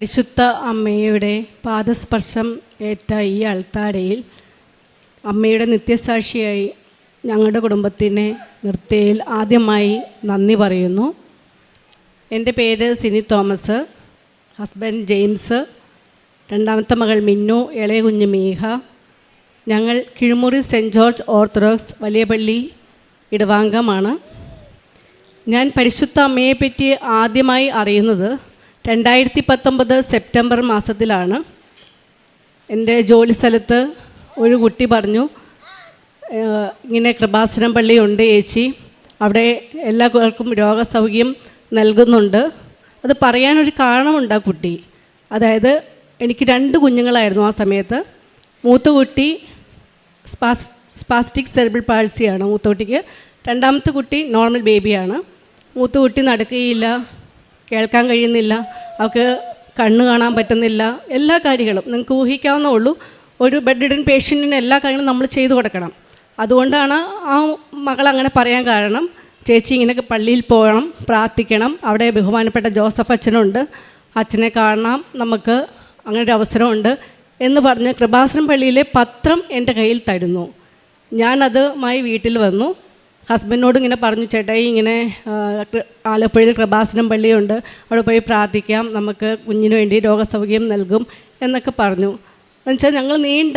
പരിശുദ്ധ അമ്മയുടെ പാദസ്പർശം ഏറ്റ ഈ അൾത്താരയിൽ അമ്മയുടെ നിത്യസാക്ഷിയായി ഞങ്ങളുടെ കുടുംബത്തിനെ നിർത്തിയിൽ ആദ്യമായി നന്ദി പറയുന്നു. എന്റെ പേര് സിനി തോമസ് ഹസ്ബൻഡ് ജെയിംസ് രണ്ടാമത്തെ മകൾ മിന്നു ഇളയ കുഞ്ഞ് മീഹ ഞങ്ങൾ കിഴുമുറി സെന്റ് ജോർജ് ഓർത്തഡോക്സ് വലിയപള്ളി ഇടവാംഗമാണ് ഞാൻ പരിശുദ്ധ അമ്മയെപ്പറ്റി ആദ്യമായി അറിയുന്നത് രണ്ടായിരത്തി പത്തൊമ്പത് സെപ്റ്റംബർ മാസത്തിലാണ് എന്റെ ജോലി സ്ഥലത്ത് ഒരു കുട്ടി പറഞ്ഞു "ഏഹ്, ഇങ്ങനെ കൃപാസനം പള്ളിയുണ്ട് ചേച്ചി. അവിടെ എല്ലാവർക്കും രോഗസൗഖ്യം നൽകുന്നുണ്ട്. അത് പറയാനൊരു കാരണമുണ്ട് ആ കുട്ടി. അതായത് എനിക്ക് രണ്ട് കുഞ്ഞുങ്ങളായിരുന്നു ആ സമയത്ത്. മൂത്ത കുട്ടി സ്പാസ് സ്പാസ്റ്റിക് സെർബിൾ പാൾസിയാണ്. മൂത്ത കുട്ടിക്ക് രണ്ടാമത്തെ കുട്ടി നോർമൽ ബേബിയാണ്. മൂത്ത കുട്ടി നടക്കുകയില്ല. കേൾക്കാൻ കഴിയുന്നില്ല. അവൾക്ക് കണ്ണ് കാണാൻ പറ്റുന്നില്ല. എല്ലാ കാര്യങ്ങളും നിങ്ങൾക്ക് ഊഹിക്കാവുന്ന ഉള്ളൂ. ഒരു ബെഡ് റിഡൻ പേഷ്യന്റിന് എല്ലാ കാര്യങ്ങളും നമ്മൾ ചെയ്തു കൊടുക്കണം. അതുകൊണ്ടാണ് ആ മകൾ അങ്ങനെ പറയാൻ കാരണം. ചേച്ചി ഇങ്ങനെ പള്ളിയിൽ പോകണം പ്രാർത്ഥിക്കണം. അവിടെ ബഹുമാനപ്പെട്ട ജോസഫ് അച്ഛനുണ്ട്. അച്ഛനെ കാണാം. നമുക്ക് അങ്ങനെ ഒരു അവസരമുണ്ട് എന്ന് പറഞ്ഞ് കൃപാസനം പള്ളിയിലെ പത്രം എന്റെ കയ്യിൽ തരുന്നു. ഞാനതുമായി വീട്ടിൽ വന്നു. ഹസ്ബൻഡിനോട് ഇങ്ങനെ പറഞ്ഞു ചേട്ടായി ഇങ്ങനെ ആലപ്പുഴയിൽ കൃപാസനം പള്ളിയുണ്ട്. അവിടെ പോയി പ്രാർത്ഥിക്കാം. നമുക്ക് കുഞ്ഞിന് വേണ്ടി രോഗസൗഖ്യം നൽകും എന്നൊക്കെ പറഞ്ഞു. എന്നുവെച്ചാൽ ഞങ്ങൾ നീണ്ട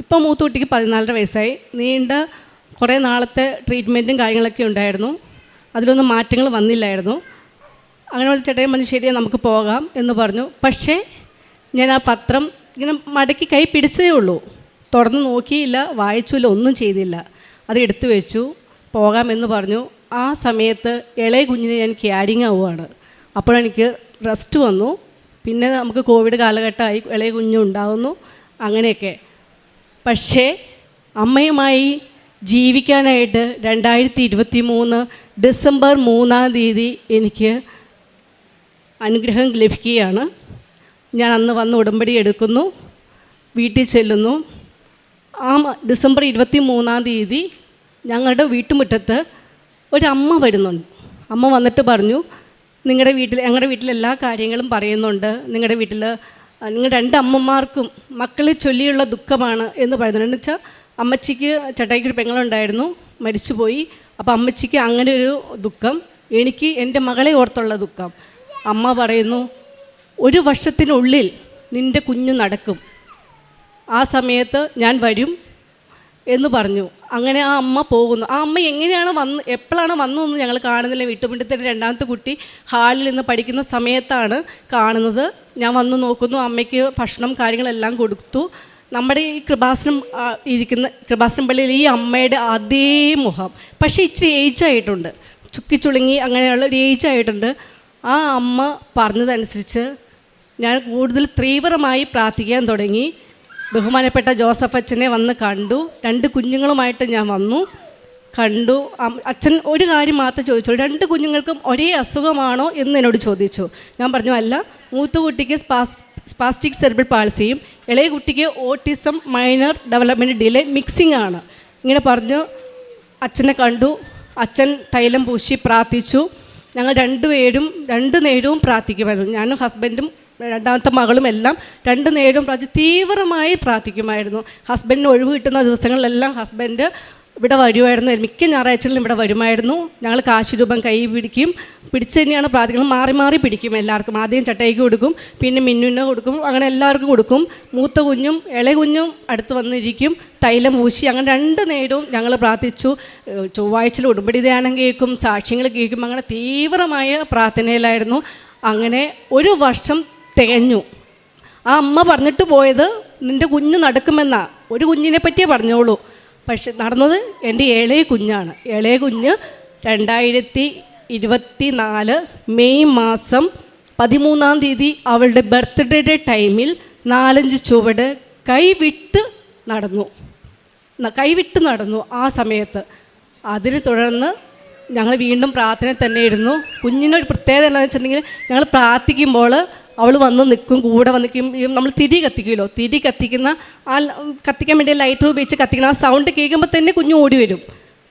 ഇപ്പം മൂത്തുകുട്ടിക്ക് പതിനാലര വയസ്സായി. നീണ്ട കുറേ നാളത്തെ ട്രീറ്റ്മെന്റും കാര്യങ്ങളൊക്കെ ഉണ്ടായിരുന്നു. അതിലൊന്നും മാറ്റങ്ങൾ വന്നില്ലായിരുന്നു. അങ്ങനെ ചേട്ടൻ പറഞ്ഞു ശരിയാ നമുക്ക് പോകാം എന്ന് പറഞ്ഞു. പക്ഷേ ഞാൻ ആ പത്രം ഇങ്ങനെ മടക്കി കൈ പിടിച്ചതേ ഉള്ളൂ. തുറന്ന് നോക്കിയില്ല വായിച്ചില്ല ഒന്നും ചെയ്തില്ല. അത് എടുത്തു വെച്ചു. പോകാമെന്ന് പറഞ്ഞു. ആ സമയത്ത് ഇളയ കുഞ്ഞിനെ ഞാൻ ക്യാരിങ് ആവുകയാണ് അപ്പോഴെനിക്ക് റെസ്റ്റ് വന്നു. പിന്നെ നമുക്ക് കോവിഡ് കാലഘട്ടമായി ഇളയ കുഞ്ഞും ഉണ്ടാകുന്നു അങ്ങനെയൊക്കെ. പക്ഷേ അമ്മയുമായി ജീവിക്കാനായിട്ട് രണ്ടായിരത്തി ഇരുപത്തി മൂന്ന് ഡിസംബർ മൂന്നാം തീയതി എനിക്ക് അനുഗ്രഹം ലഭിക്കുകയാണ്. ഞാൻ അന്ന് വന്ന് ഉടമ്പടി എടുക്കുന്നു. വീട്ടിൽ ചെല്ലുന്നു. ആ ഡിസംബർ ഇരുപത്തി മൂന്നാം തീയതി ഞങ്ങളുടെ വീട്ടുമുറ്റത്ത് ഒരമ്മ വരുന്നുണ്ട്. അമ്മ വന്നിട്ട് പറഞ്ഞു നിങ്ങളുടെ വീട്ടിൽ ഞങ്ങളുടെ വീട്ടിൽ എല്ലാ കാര്യങ്ങളും പറയുന്നുണ്ട്. നിങ്ങളുടെ വീട്ടിൽ നിങ്ങൾ രണ്ട് അമ്മമാർക്കും മക്കളെ ചൊല്ലിയുള്ള ദുഃഖമാണ് എന്ന് പറയുന്നത് എന്ന് വെച്ചാൽ അമ്മച്ചിക്ക് ചേട്ടായിക്ക് ഒരു പെങ്ങളുണ്ടായിരുന്നു മരിച്ചുപോയി. അപ്പോൾ അമ്മച്ചിക്ക് അങ്ങനെ ഒരു ദുഃഖം എനിക്ക് എന്റെ മകളെ ഓർത്തുള്ള ദുഃഖം. അമ്മ പറയുന്നു ഒരു വർഷത്തിനുള്ളിൽ നിന്റെ കുഞ്ഞ് നടക്കും. ആ സമയത്ത് ഞാൻ വരും എന്ന് പറഞ്ഞു. അങ്ങനെ ആ അമ്മ പോകുന്നു. ആ അമ്മ എങ്ങനെയാണ് വന്ന് എപ്പോഴാണ് വന്നതെന്ന് ഞങ്ങൾ കാണുന്നില്ല. വീട്ടുപിണ്ടത്തിന്റെ രണ്ടാമത്തെ കുട്ടി ഹാളിൽ നിന്ന് പഠിക്കുന്ന സമയത്താണ് കാണുന്നത്. ഞാൻ വന്നു നോക്കുന്നു. അമ്മയ്ക്ക് ഭക്ഷണം കാര്യങ്ങളെല്ലാം കൊടുത്തു. നമ്മുടെ ഈ കൃപാസനം ഇരിക്കുന്ന കൃപാസനം പള്ളിയിൽ ഈ അമ്മയുടെ അതേ മുഖം. പക്ഷേ ഇച്ചിരി ഏജ് ആയിട്ടുണ്ട്. ചുക്കി ചുളുങ്ങി അങ്ങനെയുള്ള ഒരു ഏജ് ആയിട്ടുണ്ട്. ആ അമ്മ പറഞ്ഞതനുസരിച്ച് ഞാൻ കൂടുതൽ തീവ്രമായി പ്രാർത്ഥിക്കാൻ തുടങ്ങി. ബഹുമാനപ്പെട്ട ജോസഫ് അച്ഛനെ വന്ന് കണ്ടു. രണ്ട് കുഞ്ഞുങ്ങളുമായിട്ട് ഞാൻ വന്നു. കണ്ടു. അച്ഛൻ ഒരു കാര്യം മാത്രം ചോദിച്ചു രണ്ട് കുഞ്ഞുങ്ങൾക്കും ഒരേ അസുഖമാണോ എന്ന് എന്നോട് ചോദിച്ചു. ഞാൻ പറഞ്ഞു അല്ല മൂത്ത കുട്ടിക്ക് സ്പാസ് സ്പാസ്റ്റിക് സെർബിൾ പാൾസിയും ഇളയ കുട്ടിക്ക് autism minor development delay mixing ആണ്. ഇങ്ങനെ പറഞ്ഞു അച്ഛനെ കണ്ടു. അച്ഛൻ തൈലം പൂശി പ്രാർത്ഥിച്ചു. ഞങ്ങൾ രണ്ടുപേരും രണ്ടു നേരവും പ്രാർത്ഥിക്കുമായിരുന്നു. ഞാനും ഹസ്ബൻഡും രണ്ടാമത്തെ മകളും എല്ലാം രണ്ട് നേരവും പ്രാർത്ഥി തീവ്രമായി പ്രാർത്ഥിക്കുമായിരുന്നു. ഹസ്ബൻഡിന് ഒഴിവ് കിട്ടുന്ന ദിവസങ്ങളിലെല്ലാം ഹസ്ബൻഡ് ഇവിടെ വരുമായിരുന്നു. മിക്ക ഞായറാഴ്ചകളിലും ഇവിടെ വരുമായിരുന്നു. ഞങ്ങൾ കാശ് രൂപം കൈ പിടിക്കും. പിടിച്ച് തന്നെയാണ് പ്രാർത്ഥിക്കുന്നത്. മാറി മാറി പിടിക്കും എല്ലാവർക്കും. ആദ്യം ചട്ടയ്ക്ക് കൊടുക്കും. പിന്നെ മിന്നുന്ന കൊടുക്കും. അങ്ങനെ എല്ലാവർക്കും കൊടുക്കും. മൂത്ത കുഞ്ഞും ഇളയ കുഞ്ഞും അടുത്ത് വന്നിരിക്കും. തൈലം പൂശി അങ്ങനെ രണ്ട് നേരവും ഞങ്ങൾ പ്രാർത്ഥിച്ചു. ചൊവ്വാഴ്ചയിൽ ഉടുമ്പടി ധ്യാനം കേൾക്കും. സാക്ഷ്യങ്ങൾ കേൾക്കും. അങ്ങനെ തീവ്രമായ പ്രാർത്ഥനയിലായിരുന്നു. അങ്ങനെ ഒരു വർഷം തികഞ്ഞു. ആ അമ്മ പറഞ്ഞിട്ട് പോയത് നിന്റെ കുഞ്ഞ് നടക്കുമെന്നാ. ഒരു കുഞ്ഞിനെ പറ്റിയേ പറഞ്ഞോളൂ. പക്ഷെ നടന്നത് എന്റെ ഏളയ കുഞ്ഞാണ്. ഏളയ കുഞ്ഞ് രണ്ടായിരത്തി ഇരുപത്തി നാല് മെയ് മാസം പതിമൂന്നാം തീയതി അവളുടെ ബർത്ത്ഡേയുടെ ടൈമിൽ നാലഞ്ച് ചുവട് കൈവിട്ട് നടന്നു. കൈവിട്ട് നടന്നു ആ സമയത്ത്. അതിനെ തുടർന്ന് ഞങ്ങൾ വീണ്ടും പ്രാർത്ഥന തന്നെ ഇരുന്നു കുഞ്ഞിനൊരു പ്രത്യേകത എന്താണെന്ന് വെച്ചിട്ടുണ്ടെങ്കിൽ ഞങ്ങൾ പ്രാർത്ഥിക്കുമ്പോൾ അവൾ വന്ന് നിൽക്കും കൂടെ വന്ന് നിൽക്കും നമ്മൾ തിരി കത്തിക്കുമല്ലോ. തിരി കത്തിക്കുന്ന ആ കത്തിക്കാൻ വേണ്ടി ലൈറ്റർ ഉപയോഗിച്ച് കത്തിക്കുന്ന ആ സൗണ്ട് കേൾക്കുമ്പോൾ തന്നെ കുഞ്ഞു ഓടി വരും.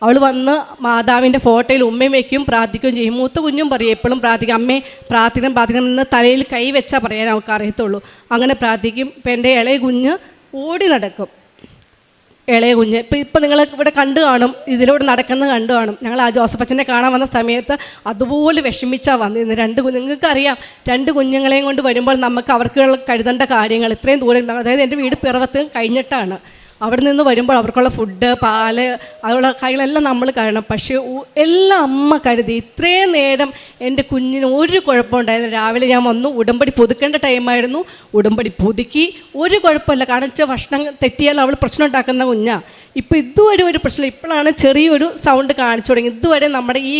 അവൾ വന്ന് മാതാവിന്റെ ഫോട്ടോയിൽ ഉമ്മയും വയ്ക്കും പ്രാർത്ഥിക്കുകയും ചെയ്യും. മൂത്ത കുഞ്ഞും പറയും എപ്പോഴും പ്രാർത്ഥിക്കും. അമ്മേ പ്രാർത്ഥിക്കണം പ്രാർത്ഥിക്കണം എന്ന് തലയിൽ കൈ വെച്ചാൽ പറയാൻ അവൾക്ക് അറിയത്തുള്ളൂ അങ്ങനെ പ്രാർത്ഥിക്കും. ഇപ്പം എന്റെ ഇളയ കുഞ്ഞ് ഓടി നടക്കും. ഇളയ കുഞ്ഞ്. ഇപ്പം ഇപ്പം നിങ്ങൾ ഇവിടെ കണ്ടു കാണും ഇതിലൂടെ നടക്കുന്നത് കണ്ടു കാണും. ഞങ്ങൾ ആ ജോസഫ് അച്ഛനെ കാണാൻ വന്ന സമയത്ത് അതുപോലെ വിഷമിച്ചാൽ വന്നിരുന്നത് രണ്ട് കുഞ്ഞ് നിങ്ങൾക്കറിയാം രണ്ട് കുഞ്ഞുങ്ങളെയും കൊണ്ട് വരുമ്പോൾ നമുക്ക് അവർക്ക് കരുതേണ്ട കാര്യങ്ങൾ ഇത്രയും ദൂരം അതായത് എന്റെ വീട് പിറവത്ത് കഴിഞ്ഞിട്ടാണ്. അവിടെ നിന്ന് വരുമ്പോൾ അവർക്കുള്ള ഫുഡ് പാൽ അതുള്ള കാര്യങ്ങളെല്ലാം നമ്മൾ കാരണം പക്ഷേ എല്ലാ അമ്മ കരുതി ഇത്രയും നേരം എന്റെ കുഞ്ഞിന് ഒരു കുഴപ്പമുണ്ടായിരുന്നു രാവിലെ ഞാൻ വന്നു ഉടമ്പടി പുതുക്കേണ്ട ടൈമായിരുന്നു ഉടമ്പടി പുതുക്കി ഒരു കുഴപ്പമില്ല. കാരണം വെച്ചാൽ ഭക്ഷണം തെറ്റിയാൽ അവൾ പ്രശ്നം ഉണ്ടാക്കുന്ന കുഞ്ഞാ. ഇപ്പം ഇതുവരെ ഒരു പ്രശ്നം ഇപ്പോഴാണ് ചെറിയൊരു സൗണ്ട് കാണിച്ചു തുടങ്ങി. ഇതുവരെ നമ്മുടെ ഈ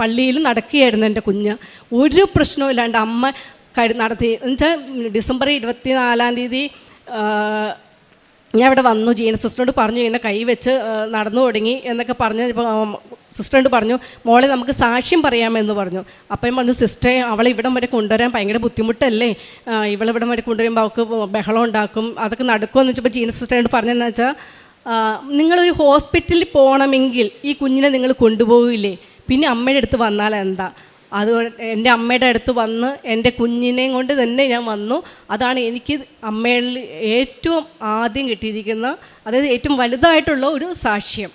പള്ളിയിൽ നടക്കുകയായിരുന്നു എന്റെ കുഞ്ഞ്. ഒരു പ്രശ്നവും ഇല്ലാണ്ട് അമ്മ നടത്തി. എന്നുവെച്ചാൽ ഡിസംബർ ഇരുപത്തി നാലാം തീയതി ഞാൻ ഇവിടെ വന്നു ജീന സിസ്റ്ററോട് പറഞ്ഞു ഇങ്ങനെ കൈ വെച്ച് നടന്നു തുടങ്ങി എന്നൊക്കെ പറഞ്ഞ് ഇപ്പോൾ സിസ്റ്ററോട് പറഞ്ഞു മോളെ നമുക്ക് സാക്ഷ്യം പറയാമെന്ന് പറഞ്ഞു. അപ്പം പറഞ്ഞു സിസ്റ്ററെ അവളെ ഇവിടം വരെ കൊണ്ടുവരാൻ ഭയങ്കര ബുദ്ധിമുട്ടല്ലേ? ഇവളിവിടം വരെ കൊണ്ടുവരുമ്പോൾ അവൾക്ക് ബഹളം ഉണ്ടാക്കും അതൊക്കെ നടക്കുമെന്ന് വെച്ചപ്പോൾ ജീന സിസ്റ്ററോട് പറഞ്ഞതെന്ന് വെച്ചാൽ നിങ്ങളൊരു ഹോസ്പിറ്റലിൽ പോകണമെങ്കിൽ ഈ കുഞ്ഞിനെ നിങ്ങൾ കൊണ്ടുപോകില്ലേ? പിന്നെ അമ്മയുടെ അടുത്ത് വന്നാൽ എന്താ? അത് എന്റെ അമ്മയുടെ അടുത്ത് വന്ന് എന്റെ കുഞ്ഞിനെയും കൊണ്ട് തന്നെ ഞാൻ വന്നു. അതാണ് എനിക്ക് അമ്മയിൽ ഏറ്റവും ആദ്യം കിട്ടിയിരിക്കുന്ന അതായത് ഏറ്റവും വലുതായിട്ടുള്ള ഒരു സാക്ഷ്യം.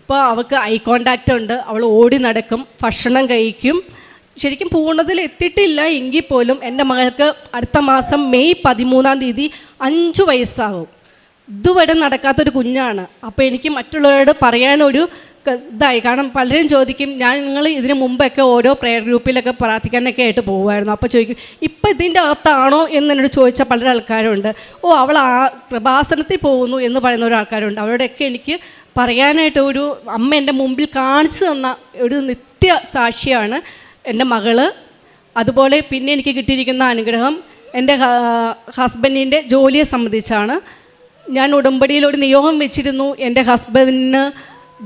ഇപ്പോൾ അവൾക്ക് ഐ കോണ്ടാക്റ്റ് ഉണ്ട് അവൾ ഓടി നടക്കും ഭക്ഷണം കഴിക്കും. ശരിക്കും പൂർണതയിൽ എത്തിയിട്ടില്ല എങ്കിൽ പോലും എന്റെ മകൾക്ക് അടുത്ത മാസം മെയ് പതിമൂന്നാം തീയതി അഞ്ച് വയസ്സാകും. ഇതുവരെ നടക്കാത്തൊരു കുഞ്ഞാണ്. അപ്പോൾ എനിക്ക് മറ്റുള്ളവരോട് പറയാനൊരു ഇതായി. കാരണം പലരും ചോദിക്കും ഞാൻ നിങ്ങൾ ഇതിന് മുമ്പൊക്കെ ഓരോ പ്രെയർ ഗ്രൂപ്പിലൊക്കെ പ്രാർത്ഥിക്കാനൊക്കെ ആയിട്ട് പോകുമായിരുന്നു അപ്പോൾ ചോദിക്കും ഇപ്പം ഇതിന്റെ അകത്താണോ? എന്ന് എന്നോട് ചോദിച്ച പല ആൾക്കാരുണ്ട്. ഓ അവൾ ആ കൃപാസനത്തിൽ പോകുന്നു എന്ന് പറയുന്ന ഒരു ആൾക്കാരുണ്ട്. അവരോടൊക്കെ എനിക്ക് പറയാനായിട്ട് ഒരു അമ്മ എന്റെ മുമ്പിൽ കാണിച്ചു തന്ന ഒരു നിത്യ സാക്ഷിയാണ് എന്റെ മകൾ. അതുപോലെ പിന്നെ എനിക്ക് കിട്ടിയിരിക്കുന്ന അനുഗ്രഹം എന്റെ ഹസ്ബൻഡിന്റെ ജോലിയെ സംബന്ധിച്ചാണ്. ഞാൻ ഉടമ്പടിയിൽ ഒരു നിയോഗം വെച്ചിരുന്നു. എന്റെ ഹസ്ബൻഡിന്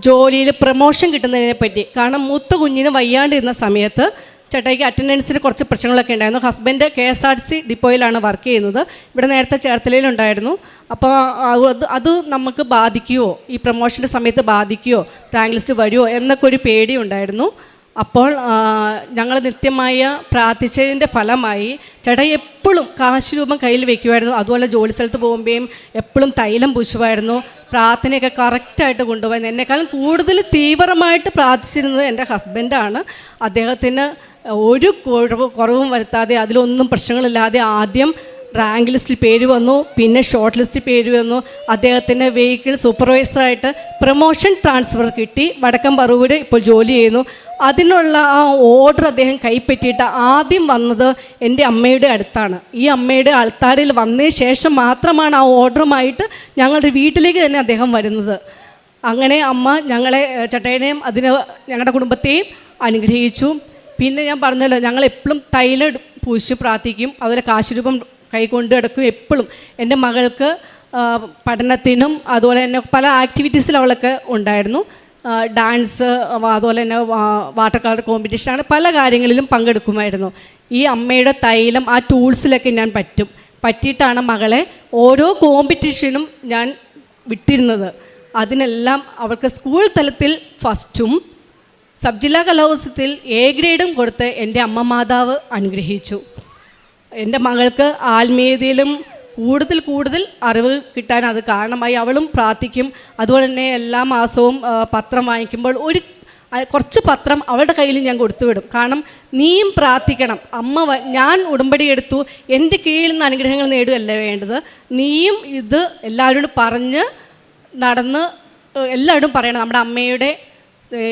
ജോലിയിൽ പ്രമോഷൻ കിട്ടുന്നതിനെ പറ്റി. കാരണം മൂത്ത കുഞ്ഞിന് വയ്യാണ്ടിരുന്ന സമയത്ത് ചേട്ടായിക്ക് അറ്റൻഡൻസിന് കുറച്ച് പ്രശ്നങ്ങളൊക്കെ ഉണ്ടായിരുന്നു. Husband K S R C ഡിപ്പോയിലാണ് work ചെയ്യുന്നത്. ഇവിടെ നേരത്തെ ചേർത്തലയിലുണ്ടായിരുന്നു അപ്പോൾ അത് അത് നമുക്ക് ബാധിക്കുമോ ഈ പ്രമോഷന്റെ സമയത്ത് ബാധിക്കുമോ റാങ്ക് ലിസ്റ്റ് വരുമോ എന്നൊക്കെ ഒരു പേടി ഉണ്ടായിരുന്നു. അപ്പോൾ ഞങ്ങൾ നിത്യമായ പ്രാർത്ഥിച്ചതിന്റെ ഫലമായി ചേട്ടാ എപ്പോഴും കാശ് രൂപം കയ്യിൽ വെക്കുമായിരുന്നു അതുപോലെ ജോലി സ്ഥലത്ത് പോകുമ്പോഴും എപ്പോഴും തൈലം പൂശുമായിരുന്നു. പ്രാർത്ഥനയൊക്കെ കറക്റ്റായിട്ട് കൊണ്ടുപോയി എന്നെക്കാളും കൂടുതൽ തീവ്രമായിട്ട് പ്രാർത്ഥിച്ചിരുന്നത് എന്റെ ഹസ്ബൻഡാണ് അദ്ദേഹത്തിന് ഒരു കുറവ് കുറവും വരുത്താതെ അതിലൊന്നും പ്രശ്നങ്ങളില്ലാതെ ആദ്യം റാങ്ക് ലിസ്റ്റിൽ പേര് വന്നു പിന്നെ ഷോർട്ട് ലിസ്റ്റിൽ പേര് വന്നു. അദ്ദേഹത്തിന് വെഹിക്കിൾ സൂപ്പർവൈസറായിട്ട് പ്രൊമോഷൻ ട്രാൻസ്ഫർ കിട്ടി. വടക്കം പറവൂര് ഇപ്പോൾ ജോലി ചെയ്യുന്നു. അതിനുള്ള ആ ഓർഡർ അദ്ദേഹം കൈപ്പറ്റിയിട്ട് ആദ്യം വന്നത് എന്റെ അമ്മയുടെ അടുത്താണ്. ഈ അമ്മയുടെ ആൾത്താരിൽ വന്നതിന് ശേഷം മാത്രമാണ് ആ ഓർഡറുമായിട്ട് ഞങ്ങളുടെ വീട്ടിലേക്ക് തന്നെ അദ്ദേഹം വരുന്നത്. അങ്ങനെ അമ്മ ഞങ്ങളെ ചേട്ടനെയും അതിന് ഞങ്ങളുടെ കുടുംബത്തെയും അനുഗ്രഹിച്ചു. പിന്നെ ഞാൻ പറഞ്ഞല്ലോ ഞങ്ങൾ എപ്പോഴും തൈല പൂശി പ്രാർത്ഥിക്കും അതുപോലെ കാശുരൂപം കൈകൊണ്ട് കിടക്കും എപ്പോഴും എന്റെ മകൾക്ക് പഠനത്തിനും അതുപോലെ തന്നെ പല ആക്ടിവിറ്റീസിലും അവളൊക്കെ ഉണ്ടായിരുന്നു. ഡാൻസ് അതുപോലെ തന്നെ വാട്ടർ കളർ കോമ്പറ്റീഷൻ അങ്ങനെ പല കാര്യങ്ങളിലും പങ്കെടുക്കുമായിരുന്നു. ഈ അമ്മയുടെ തൈലം ആ ടൂൾസിലൊക്കെ ഞാൻ പറ്റും. പറ്റിയിട്ടാണ് മകളെ ഓരോ കോമ്പറ്റീഷനും ഞാൻ വിട്ടിരുന്നത്. അതിനെല്ലാം അവൾക്ക് സ്കൂൾ തലത്തിൽ ഫസ്റ്റും സബ് ജില്ലാ കലോത്സവത്തിൽ എ ഗ്രേഡും കൊടുത്ത് എന്റെ അമ്മ മാതാവ് അനുഗ്രഹിച്ചു. എന്റെ മകൾക്ക് ആത്മീയതയിലും കൂടുതൽ കൂടുതൽ അറിവ് കിട്ടാൻ അത് കാരണമായി. അവളും പ്രാർത്ഥിക്കും. അതുപോലെ തന്നെ എല്ലാ മാസവും പത്രം വാങ്ങിക്കുമ്പോൾ ഒരു കുറച്ച് പത്രം അവളുടെ കയ്യിൽ ഞാൻ കൊടുത്തുവിടും. കാരണം നീയും പ്രാർത്ഥിക്കണം. അമ്മ ഞാൻ ഉടമ്പടി എടുത്തു. എന്റെ കീഴിൽ നിന്ന് അനുഗ്രഹങ്ങൾ നേടുകയല്ല വേണ്ടത്? നീയും ഇത് എല്ലാവരോടും പറഞ്ഞ് നടന്ന് എല്ലാവരോടും പറയണം. നമ്മുടെ അമ്മയുടെ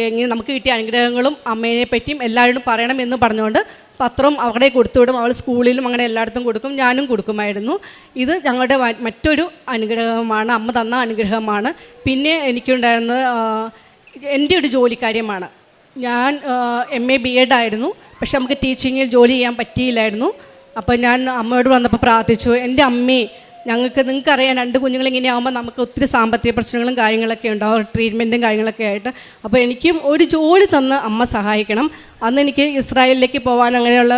ഇങ്ങനെ നമുക്ക് കിട്ടിയ അനുഗ്രഹങ്ങളും അമ്മയെ പറ്റിയും എല്ലാവരോടും പറയണം എന്ന് പറഞ്ഞുകൊണ്ട് പത്രം അവിടെ കൊടുത്തുവിടും. അവൾ സ്കൂളിലും അങ്ങനെ എല്ലായിടത്തും കൊടുക്കും. ഞാനും കൊടുക്കുമായിരുന്നു. ഇത് ഞങ്ങളുടെ മറ്റൊരു അനുഗ്രഹമാണ്. അമ്മ തന്ന അനുഗ്രഹമാണ്. പിന്നെ എനിക്കുണ്ടായിരുന്നത് എന്റെ ഒരു ജോലിക്കാര്യമാണ്. ഞാൻ എം എ ബി എഡ് ആയിരുന്നു. പക്ഷെ നമുക്ക് ടീച്ചിങ്ങിൽ ജോലി ചെയ്യാൻ പറ്റിയില്ലായിരുന്നു. അപ്പോൾ ഞാൻ അമ്മയോട് വന്നപ്പോൾ പ്രാർത്ഥിച്ചു എന്റെ അമ്മേ ഞങ്ങൾക്ക് നിങ്ങൾക്കറിയാം രണ്ട് കുഞ്ഞുങ്ങൾ ഇങ്ങനെയാകുമ്പോൾ നമുക്ക് ഒത്തിരി സാമ്പത്തിക പ്രശ്നങ്ങളും കാര്യങ്ങളൊക്കെ ഉണ്ടാവും ട്രീറ്റ്മെന്റും കാര്യങ്ങളൊക്കെ ആയിട്ട്. അപ്പോൾ എനിക്കും ഒരു ജോലി തന്ന് അമ്മ സഹായിക്കണം. അന്ന് എനിക്ക് ഇസ്രായേലിലേക്ക് പോകാൻ അങ്ങനെയുള്ള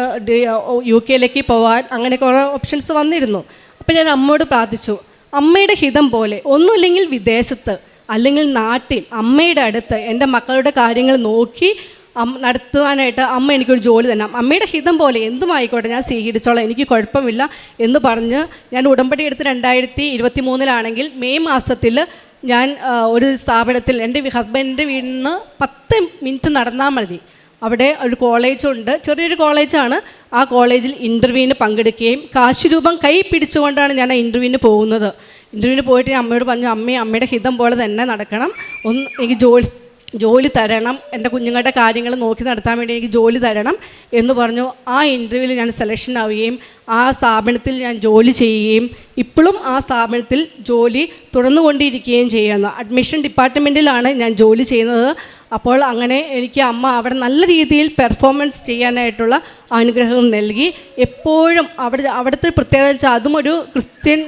യു കെയിലേക്ക് പോകാൻ അങ്ങനെ കുറേ ഓപ്ഷൻസ് വന്നിരുന്നു. അപ്പോൾ ഞാൻ അമ്മയോട് പ്രാർത്ഥിച്ചു. അമ്മയുടെ ഹിതം പോലെ ഒന്നുമില്ലെങ്കിൽ വിദേശത്ത് അല്ലെങ്കിൽ നാട്ടിൽ അമ്മയുടെ അടുത്ത് എന്റെ മക്കളുടെ കാര്യങ്ങൾ നോക്കി നടത്തുവാനായിട്ട് അമ്മ എനിക്കൊരു ജോലി തന്നെ അമ്മയുടെ ഹിതം പോലെ എന്തുമായിക്കോട്ടെ ഞാൻ സ്വീകരിച്ചോളാം എനിക്ക് കുഴപ്പമില്ല എന്ന് പറഞ്ഞ് ഞാൻ ഉടമ്പടി എടുത്ത് രണ്ടായിരത്തി ഇരുപത്തി മൂന്നിലാണെങ്കിൽ മെയ് മാസത്തിൽ ഞാൻ ഒരു സ്ഥാപനത്തിൽ എന്റെ ഹസ്ബൻഡിന്റെ വീട്ടിൽ നിന്ന് പത്ത് മിനിറ്റ് നടന്നാൽ മതി. അവിടെ ഒരു കോളേജുണ്ട്. ചെറിയൊരു കോളേജാണ്. ആ കോളേജിൽ ഇന്റർവ്യൂവിന് പങ്കെടുക്കുകയും കാശ് രൂപം കൈ പിടിച്ചുകൊണ്ടാണ് ഞാൻ ആ ഇന്റർവ്യൂവിന് പോകുന്നത്. ഇന്റർവ്യൂവിന് പോയിട്ട് അമ്മയോട് പറഞ്ഞു അമ്മയും അമ്മയുടെ ഹിതം പോലെ തന്നെ നടക്കണം. ഒന്ന് എനിക്ക് ജോലി ജോലി തരണം എന്റെ കുഞ്ഞുങ്ങളുടെ കാര്യങ്ങൾ നോക്കി നടത്താൻ വേണ്ടി എനിക്ക് ജോലി തരണം എന്ന് പറഞ്ഞു. ആ ഇന്റർവ്യൂവിൽ ഞാൻ സെലക്ഷൻ ആവുകയും ആ സ്ഥാപനത്തിൽ ഞാൻ ജോലി ചെയ്യുകയും ഇപ്പോഴും ആ സ്ഥാപനത്തിൽ ജോലി തുടർന്നുകൊണ്ടിരിക്കുകയും ചെയ്യുന്നു. അഡ്മിഷൻ ഡിപ്പാർട്ട്മെന്റിലാണ് ഞാൻ ജോലി ചെയ്യുന്നത്. അപ്പോൾ അങ്ങനെ എനിക്ക് അമ്മ അവിടെ നല്ല രീതിയിൽ പെർഫോമൻസ് ചെയ്യാനായിട്ടുള്ള അനുഗ്രഹം നൽകി. എപ്പോഴും അവിടെ അവിടുത്തെ പ്രത്യേകത വെച്ചാൽ അതും ഒരു ക്രിസ്ത്യൻ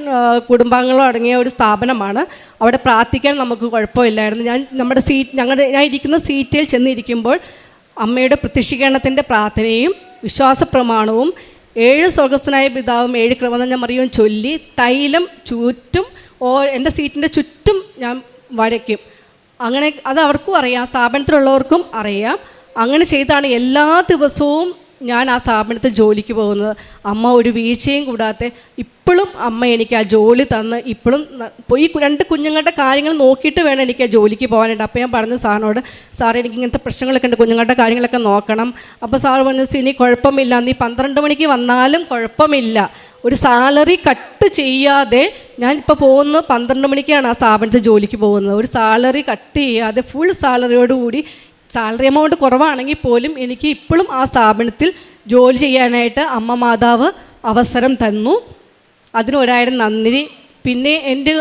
കുടുംബാംഗങ്ങളും അടങ്ങിയ ഒരു സ്ഥാപനമാണ്. അവിടെ പ്രാർത്ഥിക്കാൻ നമുക്ക് കുഴപ്പമില്ലായിരുന്നു. ഞാൻ നമ്മുടെ സീറ്റ് ഞങ്ങളുടെ ഞാൻ ഇരിക്കുന്ന സീറ്റിൽ ചെന്നിരിക്കുമ്പോൾ അമ്മയുടെ പ്രത്യക്ഷീകരണത്തിന്റെ പ്രാർത്ഥനയും വിശ്വാസ പ്രമാണവും ഏഴ് സ്വർഗസ്ഥനായ പിതാവും ഏഴ് ക്രമനഞ്ഞ മറിയവും ചൊല്ലി തൈലം ചുറ്റും ഓ എന്റെ സീറ്റിന്റെ ചുറ്റും ഞാൻ വരയ്ക്കും. അങ്ങനെ അത് അവർക്കും അറിയാം സ്ഥാപനത്തിലുള്ളവർക്കും അറിയാം. അങ്ങനെ ചെയ്താണ് എല്ലാ ദിവസവും ഞാൻ ആ സ്ഥാപനത്തിൽ ജോലിക്ക് പോകുന്നത്. അമ്മ ഒരു വീഴ്ചയും കൂടാതെ ഇപ്പോഴും അമ്മ എനിക്ക് ആ ജോലി തന്ന് ഇപ്പോഴും പോയി രണ്ട് കുഞ്ഞുങ്ങളുടെ കാര്യങ്ങൾ നോക്കിയിട്ട് വേണം എനിക്ക് ആ ജോലിക്ക് പോകാനായിട്ട്. അപ്പോൾ ഞാൻ പറഞ്ഞു സാറിനോട് സാർ എനിക്ക് ഇങ്ങനത്തെ പ്രശ്നങ്ങളൊക്കെ ഉണ്ട് കുഞ്ഞുങ്ങളുടെ കാര്യങ്ങളൊക്കെ നോക്കണം. അപ്പോൾ സാർ പറഞ്ഞു ഇനി കുഴപ്പമില്ല നീ പന്ത്രണ്ട് മണിക്ക് വന്നാലും കുഴപ്പമില്ല. ഒരു സാലറി കട്ട് ചെയ്യാതെ ഞാൻ ഞാനിപ്പോൾ പോകുന്നത് പന്ത്രണ്ട് മണിക്കാണ് ആ സ്ഥാപനത്തിൽ ജോലിക്ക് പോകുന്നത്. ഒരു സാലറി കട്ട് ചെയ്യാതെ ഫുൾ സാലറിയോടുകൂടി സാലറി എമൗണ്ട് കുറവാണെങ്കിൽ പോലും എനിക്ക് ഇപ്പോഴും ആ സ്ഥാപനത്തിൽ ജോലി ചെയ്യാനായിട്ട് അമ്മ മാതാവ് അവസരം തന്നു. അതിന് ഒരായിരം നന്ദി. പിന്നെ എന്റെ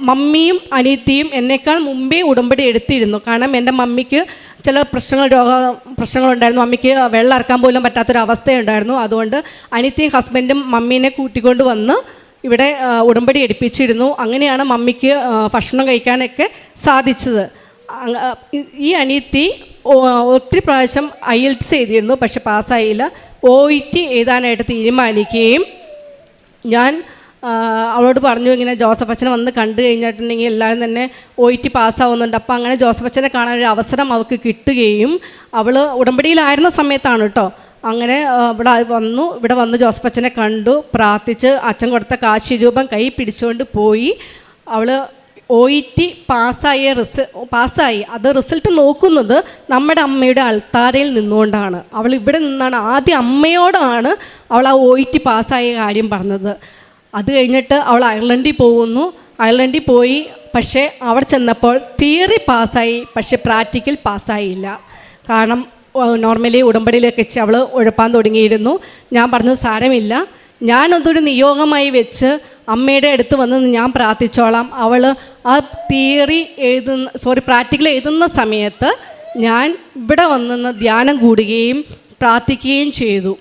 മമ്മിയും അനിയത്തിയും എന്നേക്കാൾ മുമ്പേ ഉടമ്പടി എടുത്തിരുന്നു. കാരണം എന്റെ മമ്മിക്ക് ചില പ്രശ്നങ്ങൾ രോഗ പ്രശ്നങ്ങളുണ്ടായിരുന്നു. മമ്മിക്ക് വെള്ളം ഇറക്കാൻ പോലും പറ്റാത്തൊരവസ്ഥയുണ്ടായിരുന്നു അതുകൊണ്ട് അനിയത്തിയും ഹസ്ബൻഡും മമ്മീനെ കൂട്ടിക്കൊണ്ട് വന്ന് ഇവിടെ ഉടമ്പടി എടുപ്പിച്ചിരുന്നു. അങ്ങനെയാണ് മമ്മിക്ക് ഭക്ഷണം കഴിക്കാനൊക്കെ സാധിച്ചത്. ഈ- അനിയത്തി ഒത്തിരി പ്രാവശ്യം ഐ എൽസ് എഴുതിയിരുന്നു പക്ഷെ പാസ്സായില്ല. ഒ ഇ ടി എഴുതാനായിട്ട് തീരുമാനിക്കുകയും ഞാൻ അവളോട് പറഞ്ഞു ഇങ്ങനെ ജോസഫ് അച്ഛനെ വന്ന് കണ്ടു കഴിഞ്ഞിട്ടുണ്ടെങ്കിൽ എല്ലാവരും തന്നെ ഒ ടി പാസ്സാവുന്നുണ്ട് അപ്പോൾ അങ്ങനെ ജോസഫ് അച്ഛനെ കാണാൻ ഒരു അവസരം അവൾക്ക് കിട്ടുകയും അവൾ ഉടമ്പടിയിലായിരുന്ന സമയത്താണ് കേട്ടോ. അങ്ങനെ ഇവിടെ വന്നു ഇവിടെ വന്ന് ജോസഫ് അച്ഛനെ കണ്ടു പ്രാർത്ഥിച്ച് അച്ഛൻ കൊടുത്ത കാശി രൂപം കൈ പിടിച്ചുകൊണ്ട് പോയി. അവൾ ഒ ടി പാസ്സായ റിസ പാസ്സായി അത് റിസൾട്ട് നോക്കുന്നത് നമ്മുടെ അമ്മയുടെ അൾത്താരയിൽ നിന്നുകൊണ്ടാണ്. അവൾ ഇവിടെ നിന്നാണ്. ആദ്യം അമ്മയോടാണ് അവൾ ആ ഒ ടി പാസ്സായ കാര്യം പറഞ്ഞത്. അത് കഴിഞ്ഞിട്ട് അവൾ അയർലൻഡിൽ പോകുന്നു. അയർലൻഡിൽ പോയി. പക്ഷേ അവിടെ ചെന്നപ്പോൾ തിയറി പാസ്സായി. പക്ഷേ പ്രാക്ടിക്കൽ പാസ്സായില്ല. കാരണം നോർമലി ഉടമ്പടിയിലേക്ക് വെച്ച് അവൾ ഉഴപ്പാൻ തുടങ്ങിയിരുന്നു. ഞാൻ പറഞ്ഞു സാരമില്ല. ഞാനതൊരു നിയോഗമായി വെച്ച് അമ്മയുടെ അടുത്ത് വന്ന് ഞാൻ പ്രാർത്ഥിച്ചോളാം. അവൾ ആ തിയറി എഴുതുന്ന സോറി പ്രാക്ടിക്കൽ എഴുതുന്ന സമയത്ത് ഞാൻ ഇവിടെ വന്ന് ധ്യാനം കൂടുകയും പ്രാർത്ഥിക്കുകയും ചെയ്തു.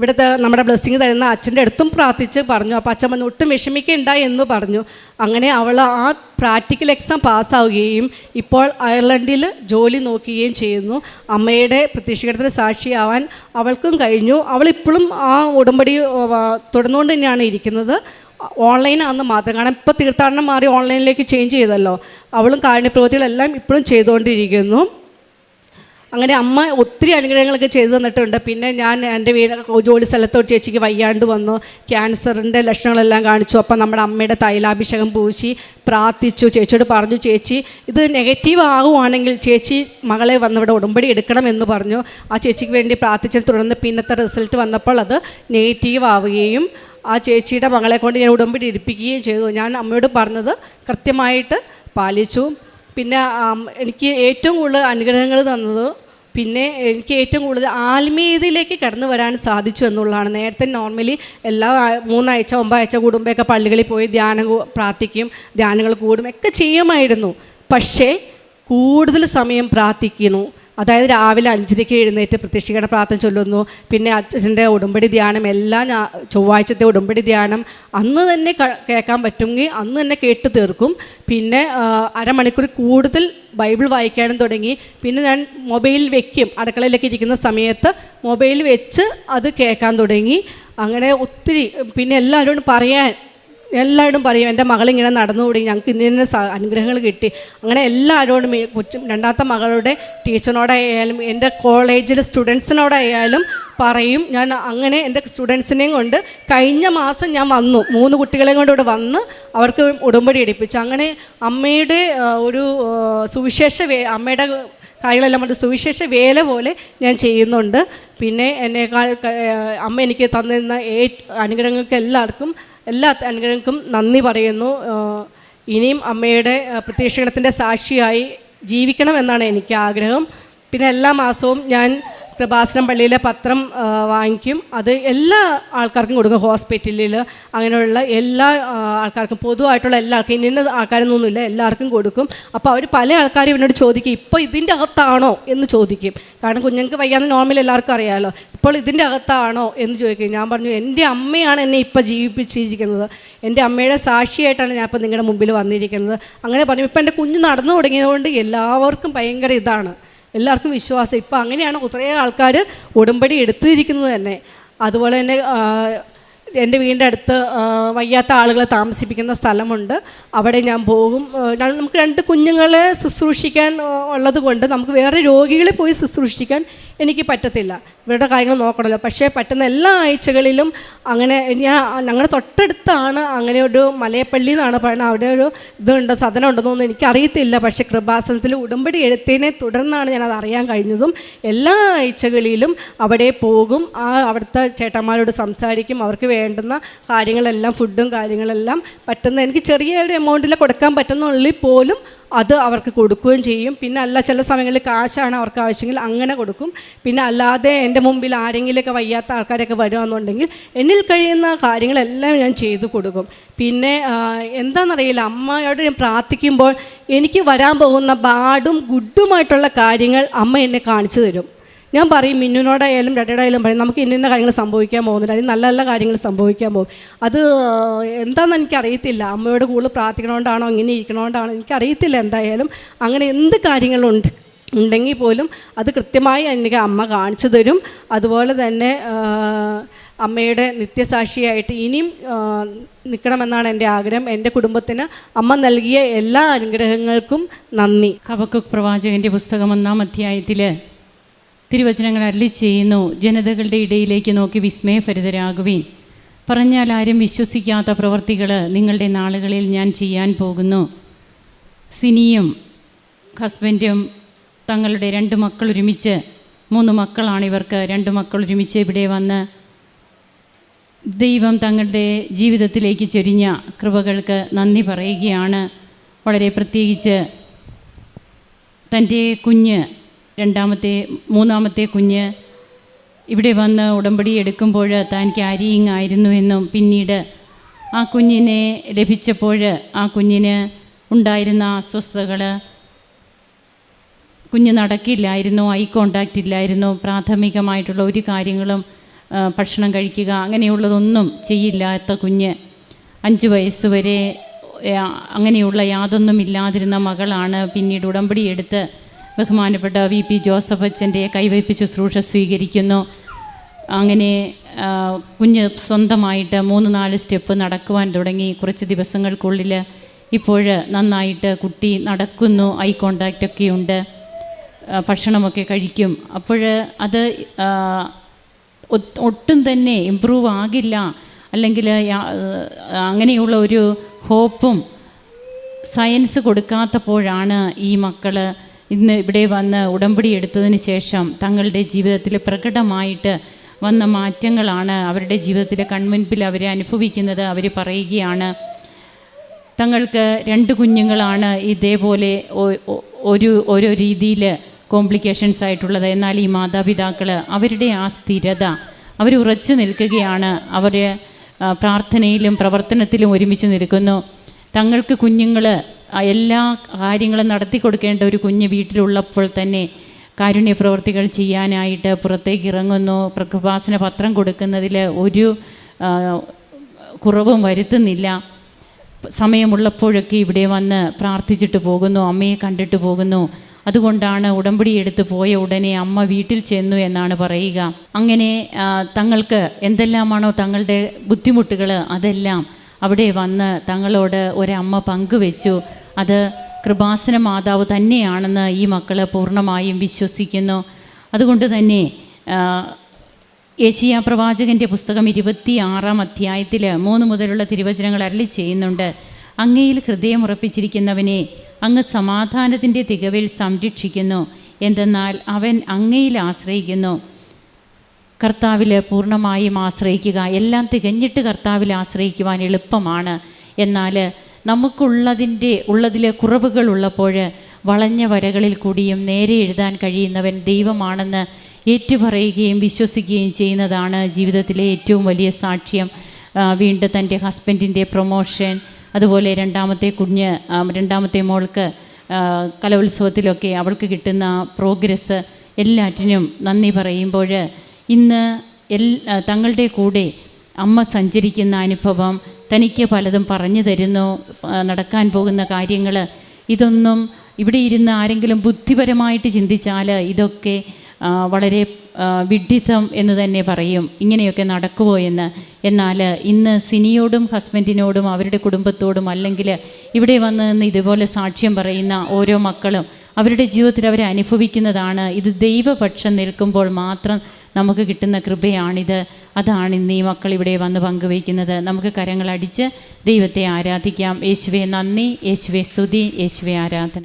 ഇവിടുത്തെ നമ്മുടെ ബ്ലെസ്സിങ് തരുന്ന അച്ഛന്റെ അടുത്തും പ്രാർത്ഥിച്ച് പറഞ്ഞു അപ്പോൾ അച്ഛൻ പറഞ്ഞു ഒട്ടും വിഷമിക്കണ്ട എന്ന് പറഞ്ഞു. അങ്ങനെ അവൾ ആ പ്രാക്ടിക്കൽ എക്സാം പാസ്സാവുകയും ഇപ്പോൾ അയർലൻഡിൽ ജോലി നോക്കുകയും ചെയ്യുന്നു. അമ്മയുടെ പ്രത്യക്ഷീകരണത്തിന് സാക്ഷിയാവാൻ അവൾക്കും കഴിഞ്ഞു. അവളിപ്പോഴും ആ ഉടമ്പടി തുടർന്നുകൊണ്ട് തന്നെയാണ് ഇരിക്കുന്നത്. ഓൺലൈനാണെന്ന് മാത്രം കാരണം ഇപ്പോൾ തീർത്ഥാടനം മാറി ഓൺലൈനിലേക്ക് ചേഞ്ച് ചെയ്തല്ലോ. അവളും കാരുണ്യപ്രവൃത്തികളെല്ലാം ഇപ്പോഴും ചെയ്തുകൊണ്ടിരിക്കുന്നു. അങ്ങനെ അമ്മ ഒത്തിരി അനുഗ്രഹങ്ങളൊക്കെ ചെയ്തു തന്നിട്ടുണ്ട്. പിന്നെ ഞാൻ എന്റെ വീട് ജോലി സ്ഥലത്തോട് ചേച്ചിക്ക് വയ്യാണ്ട് വന്നു. ക്യാൻസറിന്റെ ലക്ഷണങ്ങളെല്ലാം കാണിച്ചു. അപ്പം നമ്മുടെ അമ്മയുടെ തൈലാഭിഷേകം പൂശി പ്രാർത്ഥിച്ചു ചേച്ചിയോട് പറഞ്ഞു ചേച്ചി ഇത് നെഗറ്റീവ് ആകുവാണെങ്കിൽ ചേച്ചി മകളെ വന്നിവിടെ ഉടമ്പടി എടുക്കണം എന്ന് പറഞ്ഞു. ആ ചേച്ചിക്ക് വേണ്ടി പ്രാർത്ഥിച്ചതിന് തുടർന്ന് പിന്നത്തെ റിസൾട്ട് വന്നപ്പോൾ അത് നെഗറ്റീവ് ആവുകയും ആ ചേച്ചിയുടെ മകളെ കൊണ്ട് ഞാൻ ഉടമ്പടി എടുപ്പിക്കുകയും ചെയ്തു. ഞാൻ അമ്മയോട് പറഞ്ഞത് കൃത്യമായിട്ട് പാലിച്ചു. പിന്നെ എനിക്ക് ഏറ്റവും കൂടുതൽ അനുഗ്രഹങ്ങൾ തന്നത് പിന്നെ എനിക്ക് ഏറ്റവും കൂടുതൽ ആത്മീയതയിലേക്ക് കടന്നു വരാൻ സാധിച്ചു എന്നുള്ളതാണ്. നേരത്തെ നോർമലി എല്ലാ മൂന്നാഴ്ച ഒമ്പാഴ്ച കൂടുമ്പോഴൊക്കെ പള്ളികളിൽ പോയി ധ്യാനം പ്രാർത്ഥിക്കും ധ്യാനങ്ങൾ കൂടും ഒക്കെ ചെയ്യുമായിരുന്നു. പക്ഷേ കൂടുതൽ സമയം പ്രാർത്ഥിക്കുന്നു. അതായത് രാവിലെ അഞ്ചരയ്ക്ക് എഴുന്നേറ്റ് പ്രത്യക്ഷീകരണ പ്രാർത്ഥന ചൊല്ലുന്നു. പിന്നെ അച്ഛന്റെ ഉടമ്പടി ധ്യാനം എല്ലാം ചൊവ്വാഴ്ചത്തെ ഉടമ്പടി ധ്യാനം അന്ന് തന്നെ കേൾക്കാൻ പറ്റുമെങ്കിൽ അന്ന് തന്നെ കേട്ട് തീർക്കും. പിന്നെ അരമണിക്കൂർ കൂടുതൽ ബൈബിൾ വായിക്കാനും തുടങ്ങി. പിന്നെ ഞാൻ മൊബൈൽ വെക്കും. അടുക്കളയിലൊക്കെ ഇരിക്കുന്ന സമയത്ത് മൊബൈൽ വെച്ച് അത് കേൾക്കാൻ തുടങ്ങി. അങ്ങനെ ഒത്തിരി പിന്നെ എല്ലാവരോടും പറയാൻ എല്ലാവരും പറയും എന്റെ മകളിങ്ങനെ നടന്നുകൂടി? ഞങ്ങൾക്ക് ഇന്ന അനുഗ്രഹങ്ങൾ കിട്ടി. അങ്ങനെ എല്ലാവരോടും കൊച്ചു രണ്ടാമത്തെ മകളുടെ ടീച്ചറിനോടായാലും എന്റെ കോളേജിലെ സ്റ്റുഡൻസിനോടായാലും പറയും. ഞാൻ അങ്ങനെ എന്റെ സ്റ്റുഡൻസിനെയും കൊണ്ട് കഴിഞ്ഞ മാസം ഞാൻ വന്നു. മൂന്ന് കുട്ടികളെയും കൊണ്ട് ഇവിടെ വന്ന് അവർക്ക് ഉടമ്പടി എടുപ്പിച്ചു. അങ്ങനെ അമ്മയുടെ ഒരു സുവിശേഷ അമ്മയുടെ കാര്യങ്ങളെല്ലാം കൊണ്ട് സുവിശേഷ വേല പോലെ ഞാൻ ചെയ്യുന്നുണ്ട്. പിന്നെ എന്നെക്കാൾ അമ്മ എനിക്ക് തന്നിരുന്ന ഏ അനുഗ്രഹങ്ങൾക്ക് എല്ലാവർക്കും എല്ലാ അനുഗ്രഹങ്ങൾക്കും നന്ദി പറയുന്നു. ഇനിയും അമ്മയുടെ പ്രത്യക്ഷണത്തിന്റെ സാക്ഷിയായി ജീവിക്കണം എന്നാണ് എനിക്ക് ആഗ്രഹം. പിന്നെ എല്ലാ മാസവും ഞാൻ കൃപാസനം പള്ളിയിലെ പത്രം വാങ്ങിക്കും. അത് എല്ലാ ആൾക്കാർക്കും കൊടുക്കും. ഹോസ്പിറ്റലിൽ അങ്ങനെയുള്ള എല്ലാ ആൾക്കാർക്കും പൊതുവായിട്ടുള്ള എല്ലാ ആൾക്കും ഇന്ന ആൾക്കാരൊന്നുമില്ല എല്ലാവർക്കും കൊടുക്കും. അപ്പോൾ അവർ പല ആൾക്കാരും എന്നോട് ചോദിക്കും ഇപ്പോൾ ഇതിന്റെ അകത്താണോ? എന്ന് ചോദിക്കും. കാരണം കുഞ്ഞുങ്ങൾക്ക് വയ്യാന്ന് നോർമൽ എല്ലാവർക്കും അറിയാമല്ലോ ഇപ്പോൾ ഇതിന്റെ അകത്താണോ എന്ന് ചോദിക്കും. ഞാൻ പറഞ്ഞു എന്റെ അമ്മയാണ് എന്നെ ഇപ്പോൾ ജീവിപ്പിച്ചിരിക്കുന്നത്. എന്റെ അമ്മയുടെ സാക്ഷിയായിട്ടാണ് ഞാൻ ഇപ്പോൾ നിങ്ങളുടെ മുമ്പിൽ വന്നിരിക്കുന്നത്. അങ്ങനെ പറഞ്ഞു. ഇപ്പോൾ എന്റെ കുഞ്ഞ് നടന്നു തുടങ്ങിയതുകൊണ്ട് എല്ലാവർക്കും ഭയങ്കര ഇതാണ്. എല്ലാവർക്കും വിശ്വാസം. ഇപ്പം അങ്ങനെയാണ് കുറേ ആൾക്കാർ ഉടമ്പടി എടുത്തിരിക്കുന്നത് തന്നെ. അതുപോലെ തന്നെ എന്റെ വീടിന്റെ അടുത്ത് വയ്യാത്ത ആളുകളെ താമസിപ്പിക്കുന്ന സ്ഥലമുണ്ട്. അവിടെ ഞാൻ പോകും. നമുക്ക് രണ്ട് കുഞ്ഞുങ്ങളെ ശുശ്രൂഷിക്കാൻ ഉള്ളത് കൊണ്ട് നമുക്ക് വേറെ രോഗികളെ പോയി ശുശ്രൂഷിക്കാൻ എനിക്ക് പറ്റത്തില്ല. ഇവരുടെ കാര്യങ്ങൾ നോക്കണമല്ലോ. പക്ഷേ പറ്റുന്ന എല്ലാ ആഴ്ചകളിലും അങ്ങനെ ഞാൻ ഞങ്ങളുടെ തൊട്ടടുത്താണ് അങ്ങനെ ഒരു മലയപ്പള്ളി എന്നാണ് പറയുന്നത്. അവിടെ ഒരു ഇതുണ്ട് സദനം ഉണ്ടെന്നൊന്നും എനിക്കറിയത്തില്ല. പക്ഷേ കൃപാസനത്തിൽ ഉടമ്പടി എഴുത്തിനെ തുടർന്നാണ് ഞാനത് അറിയാൻ കഴിഞ്ഞതും എല്ലാ ആഴ്ചകളിലും അവിടെ പോകും. ആ അവിടുത്തെ ചേട്ടന്മാരോട് സംസാരിക്കും. അവർക്ക് വേണ്ടുന്ന കാര്യങ്ങളെല്ലാം ഫുഡും കാര്യങ്ങളെല്ലാം പറ്റുന്ന എനിക്ക് ചെറിയ ഒരു എമൗണ്ടിൽ കൊടുക്കാൻ പറ്റുന്നുള്ളിൽ പോലും അത് അവർക്ക് കൊടുക്കുകയും ചെയ്യും. പിന്നെ അല്ല ചില സമയങ്ങളിൽ കാശാണ് അവർക്ക് ആവശ്യമെങ്കിൽ അങ്ങനെ കൊടുക്കും. പിന്നെ അല്ലാതെ എന്റെ മുമ്പിൽ ആരെങ്കിലുമൊക്കെ വയ്യാത്ത ആൾക്കാരൊക്കെ വരുവാണെന്നുണ്ടെങ്കിൽ എന്നിൽ കഴിയുന്ന കാര്യങ്ങളെല്ലാം ഞാൻ ചെയ്തു കൊടുക്കും. പിന്നെ എന്താണെന്നറിയില്ല അമ്മയോട് ഞാൻ പ്രാർത്ഥിക്കുമ്പോൾ എനിക്ക് വരാൻ പോകുന്ന ബാഡും ഗുഡുമായിട്ടുള്ള കാര്യങ്ങൾ അമ്മ എന്നെ കാണിച്ചു തരും. ഞാൻ പറയും മിന്നുനോടായാലും ഡഡയോടായാലും പറയും നമുക്ക് ഇന്ന കാര്യങ്ങൾ സംഭവിക്കാൻ പോകുന്നില്ല അല്ലെങ്കിൽ നല്ല നല്ല കാര്യങ്ങൾ സംഭവിക്കാൻ പോകും. അത് എന്താണെന്ന് എനിക്കറിയത്തില്ല. അമ്മയോട് കൂടുതൽ പ്രാർത്ഥിക്കണോണ്ടാണോ ഇങ്ങനെ ഇരിക്കണോണ്ടാണോ എനിക്കറിയത്തില്ല എന്തായാലും. അങ്ങനെ എന്ത് കാര്യങ്ങളുണ്ട് ഉണ്ടെങ്കിൽ പോലും അത് കൃത്യമായി എനിക്ക് അമ്മ കാണിച്ചു തരും. അതുപോലെ തന്നെ അമ്മയുടെ നിത്യസാക്ഷിയായിട്ട് ഇനിയും നിൽക്കണമെന്നാണ് എന്റെ ആഗ്രഹം. എന്റെ കുടുംബത്തിന് അമ്മ നൽകിയ എല്ലാ അനുഗ്രഹങ്ങൾക്കും നന്ദി. കവക്കുക് പ്രവാചകന്റെ പുസ്തകം ഒന്നാം അധ്യായത്തിൽ തിരുവചനങ്ങൾ അരളി ചെയ്യുന്നു. ജനതകളുടെ ഇടയിലേക്ക് നോക്കി വിസ്മയഭരിതരാകുവീൻ. പറഞ്ഞാൽ ആരും വിശ്വസിക്കാത്ത പ്രവർത്തികൾ നിങ്ങളുടെ നാളുകളിൽ ഞാൻ ചെയ്യാൻ പോകുന്നു. സിനിയും ഹസ്ബൻഡും തങ്ങളുടെ രണ്ട് മക്കൾ ഒരുമിച്ച് മൂന്ന് മക്കളാണ് ഇവർക്ക് രണ്ട് മക്കൾ ഒരുമിച്ച് ഇവിടെ വന്ന് ദൈവം തങ്ങളുടെ ജീവിതത്തിലേക്ക് ചൊരിഞ്ഞ കൃപകൾക്ക് നന്ദി പറയുകയാണ്. വളരെ പ്രത്യേകിച്ച് തന്റെ കുഞ്ഞ് രണ്ടാമത്തെ മൂന്നാമത്തെ കുഞ്ഞ് ഇവിടെ വന്ന് ഉടമ്പടി എടുക്കുമ്പോൾ താൻ ക്യാരിയിങ് ആയിരുന്നു എന്നും പിന്നീട് ആ കുഞ്ഞിനെ ലഭിച്ചപ്പോൾ ആ കുഞ്ഞിന് ഉണ്ടായിരുന്ന അസ്വസ്ഥതകൾ കുഞ്ഞ് നടക്കില്ലായിരുന്നു ഐ കോണ്ടാക്റ്റ് ഇല്ലായിരുന്നു പ്രാഥമികമായിട്ടുള്ള ഒരു കാര്യങ്ങളും ഭക്ഷണം കഴിക്കുക അങ്ങനെയുള്ളതൊന്നും ചെയ്യില്ലാത്ത കുഞ്ഞ് അഞ്ച് വയസ്സ് വരെ അങ്ങനെയുള്ള യാതൊന്നും ഇല്ലാതിരുന്ന മകളാണ് പിന്നീട് ഉടമ്പടി എടുത്ത് ബഹുമാനപ്പെട്ട വി പി ജോസഫ് അച്ഛന്റെ കൈവയ്പ് ശുശ്രൂഷ സ്വീകരിക്കുന്നു. അങ്ങനെ കുഞ്ഞ് സ്വന്തമായിട്ട് മൂന്ന് നാല് സ്റ്റെപ്പ് നടക്കുവാൻ തുടങ്ങി. കുറച്ച് ദിവസങ്ങൾക്കുള്ളിൽ ഇപ്പോൾ നന്നായിട്ട് കുട്ടി നടക്കുന്നു. ഐ കോണ്ടാക്റ്റൊക്കെ ഉണ്ട്. ഭക്ഷണമൊക്കെ കഴിക്കും. അപ്പോൾ അത് ഒട്ടും തന്നെ ഇമ്പ്രൂവ് ആകില്ല. അല്ലെങ്കിൽ അങ്ങനെയുള്ള ഒരു ഹോപ്പും സയൻസ് കൊടുക്കാത്തപ്പോഴാണ് ഈ മക്കൾ ഇന്ന് ഇവിടെ വന്ന് ഉടമ്പടി എടുത്തതിന് ശേഷം തങ്ങളുടെ ജീവിതത്തിൽ പ്രകടമായിട്ട് വന്ന മാറ്റങ്ങളാണ് അവരുടെ ജീവിതത്തിലെ കൺമുൻപിൽ അവർ അനുഭവിക്കുന്നത്. അവർ പറയുകയാണ് തങ്ങൾക്ക് രണ്ട് കുഞ്ഞുങ്ങളാണ് ഇതേപോലെ ഒരു ഓരോ രീതിയിൽ കോംപ്ലിക്കേഷൻസ് ആയിട്ടുള്ളത്. എന്നാൽ ഈ മാതാപിതാക്കൾ അവരുടെ ആ സ്ഥിരത അവർ ഉറച്ചു നിൽക്കുകയാണ്. അവർ പ്രാർത്ഥനയിലും പ്രവർത്തനത്തിലും ഒരുമിച്ച് നിൽക്കുന്നു. തങ്ങൾക്ക് കുഞ്ഞുങ്ങൾ എല്ലാ കാര്യങ്ങളും നടത്തി കൊടുക്കേണ്ട ഒരു കുഞ്ഞ് വീട്ടിലുള്ളപ്പോൾ തന്നെ കാരുണ്യ പ്രവർത്തികൾ ചെയ്യാനായിട്ട് പുറത്തേക്ക് ഇറങ്ങുന്നു. പ്രകൃപാസന പത്രം കൊടുക്കുന്നതിൽ ഒരു കുറവും വരുത്തുന്നില്ല. സമയമുള്ളപ്പോഴൊക്കെ ഇവിടെ വന്ന് പ്രാർത്ഥിച്ചിട്ട് പോകുന്നു അമ്മയെ കണ്ടിട്ട് പോകുന്നു. അതുകൊണ്ടാണ് ഉടമ്പടി എടുത്ത് പോയ ഉടനെ അമ്മ വീട്ടിൽ ചെന്നു എന്നാണ് പറയുക. അങ്ങനെ തങ്ങൾക്ക് എന്തെല്ലാമാണോ തങ്ങളുടെ ബുദ്ധിമുട്ടുകൾ അതെല്ലാം അവിടെ വന്ന് തങ്ങളോട് ഒരമ്മ പങ്കുവെച്ചു. അത് കൃപാസന മാതാവ് തന്നെയാണെന്ന് ഈ മക്കൾ പൂർണമായും വിശ്വസിക്കുന്നു. അതുകൊണ്ട് തന്നെ ഏഷ്യ പ്രവാചകന്റെ പുസ്തകം ഇരുപത്തി ആറാം അധ്യായത്തിൽ മൂന്ന് മുതലുള്ള തിരുവചനങ്ങൾ അരളി ചെയ്യുന്നുണ്ട്. അങ്ങയിൽ ഹൃദയമുറപ്പിച്ചിരിക്കുന്നവനെ അങ്ങ് സമാധാനത്തിന്റെ തികവിൽ സംരക്ഷിക്കുന്നു. എന്തെന്നാൽ അവൻ അങ്ങയിൽ ആശ്രയിക്കുന്നു. കർത്താവിൽ പൂർണമായും ആശ്രയിക്കുക എല്ലാം തികഞ്ഞിട്ട് കർത്താവിൽ ആശ്രയിക്കുവാൻ എളുപ്പമാണ്. എന്നാൽ നമുക്കുള്ളതിന്റെ ഉള്ളതിലെ കുറവുകൾ ഉള്ളപ്പോൾ വളഞ്ഞ വരകളിൽ കൂടിയും നേരെ എഴുതാൻ കഴിയുന്നവൻ ദൈവമാണെന്ന് ഏറ്റുപറയുകയും വിശ്വസിക്കുകയും ചെയ്യുന്നതാണ് ജീവിതത്തിലെ ഏറ്റവും വലിയ സാക്ഷ്യം. വീണ്ടും തന്റെ ഹസ്ബൻഡിന്റെ പ്രൊമോഷൻ അതുപോലെ രണ്ടാമത്തെ കുഞ്ഞ് രണ്ടാമത്തെ മോൾക്ക് കലോത്സവത്തിലൊക്കെ അവൾക്ക് കിട്ടുന്ന പ്രോഗ്രസ് എല്ലാറ്റിനും നന്ദി പറയുമ്പോൾ ഇന്ന് എൽ തങ്ങളുടെ കൂടെ അമ്മ സഞ്ചരിക്കുന്ന അനുഭവം തനിക്ക് പലതും പറഞ്ഞു തരുന്നു നടക്കാൻ പോകുന്ന കാര്യങ്ങൾ ഇതൊന്നും ഇവിടെ ഇരുന്ന് ആരെങ്കിലും ബുദ്ധിപരമായിട്ട് ചിന്തിച്ചാൽ ഇതൊക്കെ വളരെ വിഡ്ഢിത്തം എന്ന് തന്നെ പറയും. ഇങ്ങനെയൊക്കെ നടക്കുമോ എന്ന്. എന്നാൽ ഇന്ന് സിനിയോടും ഹസ്ബൻഡിനോടും അവരുടെ കുടുംബത്തോടും അല്ലെങ്കിൽ ഇവിടെ വന്ന് നിന്ന് ഇതുപോലെ സാക്ഷ്യം പറയുന്ന ഓരോ മക്കളും അവരുടെ ജീവിതത്തിൽ അവർ അനുഭവിക്കുന്നതാണ്. ഇത് ദൈവപക്ഷം നിൽക്കുമ്പോൾ മാത്രം നമുക്ക് കിട്ടുന്ന കൃപയാണിത്. അതാണ് ഇന്ന് ഈ മക്കൾ ഇവിടെ വന്ന് പങ്കുവയ്ക്കുന്നത്. നമുക്ക് കരങ്ങളടിച്ച് ദൈവത്തെ ആരാധിക്കാം. യേശുവെ നന്ദി. യേശുവെ സ്തുതി. യേശുവെ ആരാധന.